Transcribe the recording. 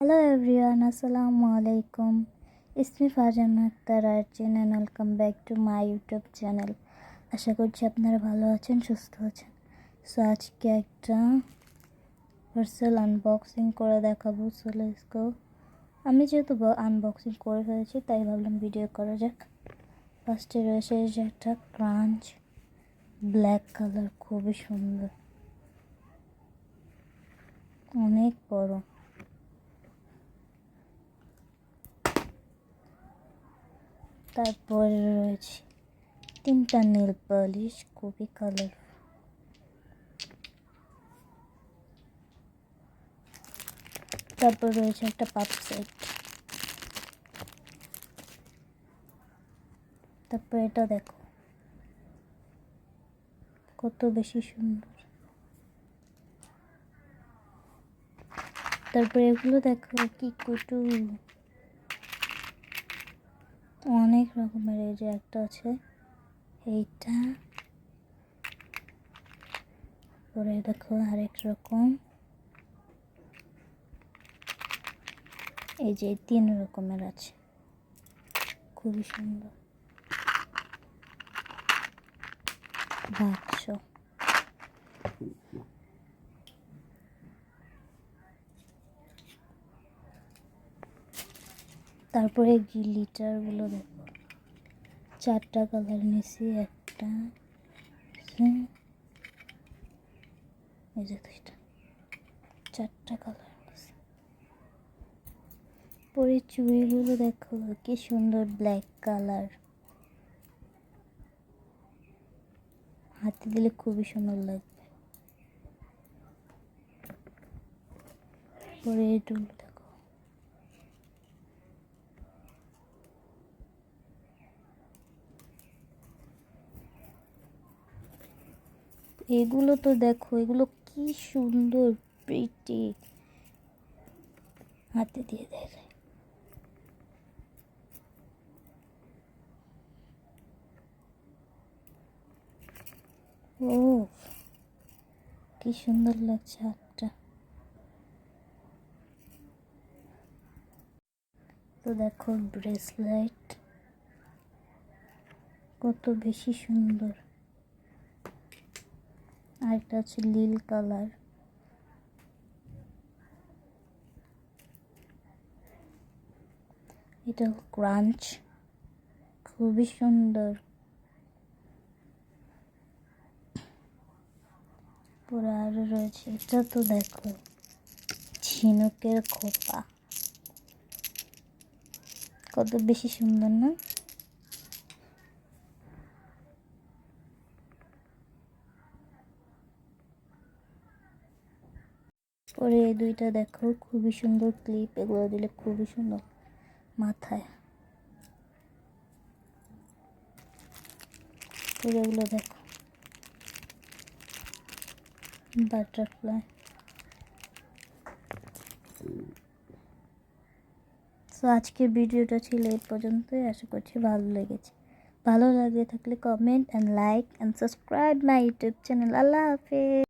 Hello everyone আসসালামু আলাইকুম ইসমি Farzan Akhtar urchin and welcome back to my YouTube channel আশা করছি আপনারা ভালো আছেন, সুস্থ আছেন। সো আজকে একটা পার্সেল আনবক্সিং করে দেখাবো চলে ইসকো আমি যেহেতু আনবক্সিং করে ফেলেছি, তাই ভাবলাম ভিডিও করা যাক। ফার্স্টে রয়েছে যে একটা ক্রাঞ্চ ব্ল্যাক কালার খুবই সুন্দর। অনেক বড়। তারপরে রয়েছে তিনটা নীল পালিশ, খুবই কালার তারপর রয়েছে একটা পাপ সেট। তারপর এটা দেখো, কত বেশি সুন্দর। তারপর এগুলো দেখো কি কুটু অনেক রকমের এই যে একটা আছে। এইটা। পরে দেখো আরেক রকম। এই যে তিন রকমের আছে। খুবই সুন্দর। বাক্স। তারপরে গ্লিটারগুলো দেখো। চারটা কালার নিয়েছি, একটা এই যে দুইটা চারটা কালার পরে চুড়িগুলো দেখো, কি সুন্দর ব্ল্যাক কালার হাতে দিলে খুবই সুন্দর লাগবে। পরে এগুলো দেখো এগুলো তো দেখো, এগুলো কি সুন্দর প্রিটি হাতে দিয়ে দেখে। ও কি সুন্দর লাগছে হাতটা। তো দেখো, ব্রেসলেট কত বেশি সুন্দর। আরেকটা হচ্ছে নীল কালার। এটা ক্রাঞ্চ, খুবই সুন্দর। পুরো আরও রয়েছে, এটা তো দেখো, ঝিনুকের খোপা। কত বেশি সুন্দর না? পরে এই দুইটা দেখো, খুবই সুন্দর ক্লিপ এগুলো দিলে খুবই সুন্দর মাথায়। এগুলো দেখো। বাটারফ্লাই সো আজকের ভিডিওটা ছিল এই পর্যন্তই। আশা করছি ভালো লেগেছে। ভালো লাগে থাকলে comment and like and subscribe my YouTube channel আল্লাহ হাফেজ।